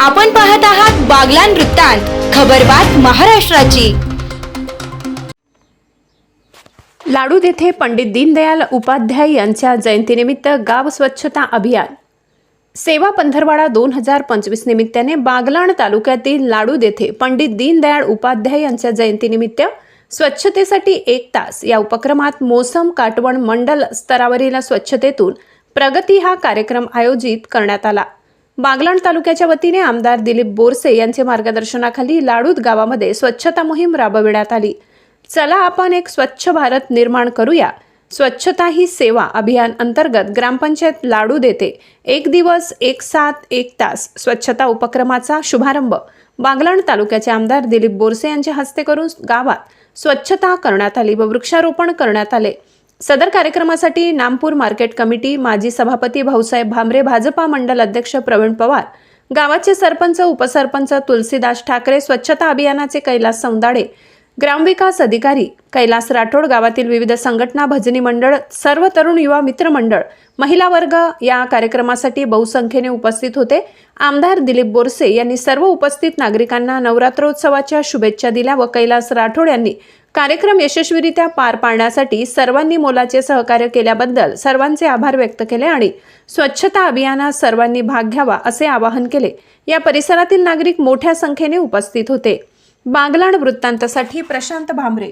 आपण पाहत आहात बागलान वृत्तांत खबरबात महाराष्ट्राची. लाडूद येथे पंडित दीनदयाल उपाध्याय यांच्या जयंतीनिमित्त गाव स्वच्छता अभियान. सेवा पंधरवाडा दोन हजार पंचवीस निमित्ताने बागलाण तालुक्यातील लाडूद येथे पंडित दीनदयाळ उपाध्याय यांच्या जयंतीनिमित्त स्वच्छतेसाठी एक तास या उपक्रमात मोसम काटवण मंडल स्तरावरील स्वच्छतेतून प्रगती हा कार्यक्रम आयोजित करण्यात आला. बागलाण तालुक्याच्या वतीने आमदार दिलीप बोरसे यांचे मार्गदर्शनाखाली लाडूद गावामध्ये स्वच्छता मोहीम राबविण्यात आली. चला आपण एक स्वच्छ भारत निर्माण करूया. स्वच्छता ही सेवा अभियान अंतर्गत ग्रामपंचायत लाडू देते. एक दिवस एक सात एक तास स्वच्छता उपक्रमाचा शुभारंभ. बागलाण तालुक्याचे आमदार दिलीप बोरसे यांच्या हस्ते करून गावात स्वच्छता करण्यात आली व वृक्षारोपण करण्यात आले. सदर कार्यक्रमासाठी नामपूर मार्केट कमिटी माजी सभापती भाऊसाहेब भामरे भाजपा मंडल अध्यक्ष प्रवीण पवार गावाचे सरपंच उपसरपंच तुलसीदास ठाकरे स्वच्छता अभियानाचे कैलास सौंदाडे ग्रामविकास अधिकारी कैलास राठोड गावातील विविध संघटना भजनी मंडळ सर्व तरुण युवा मित्र मंडळ महिला वर्ग या कार्यक्रमासाठी बहुसंख्येने उपस्थित होते. आमदार दिलीप बोरसे यांनी सर्व उपस्थित नागरिकांना नवरात्रोत्सवाच्या शुभेच्छा दिल्या व कैलास राठोड यांनी कार्यक्रम यशस्वीरित्या पार पाडण्यासाठी सर्वांनी मोलाचे सहकार्य केल्याबद्दल सर्वांचे आभार व्यक्त केले आणि स्वच्छता अभियानात सर्वांनी भाग घ्यावा असे आवाहन केले. या परिसरातील नागरिक मोठ्या संख्येने उपस्थित होते. बागलाण वृत्तांतासाठी प्रशांत भांबरे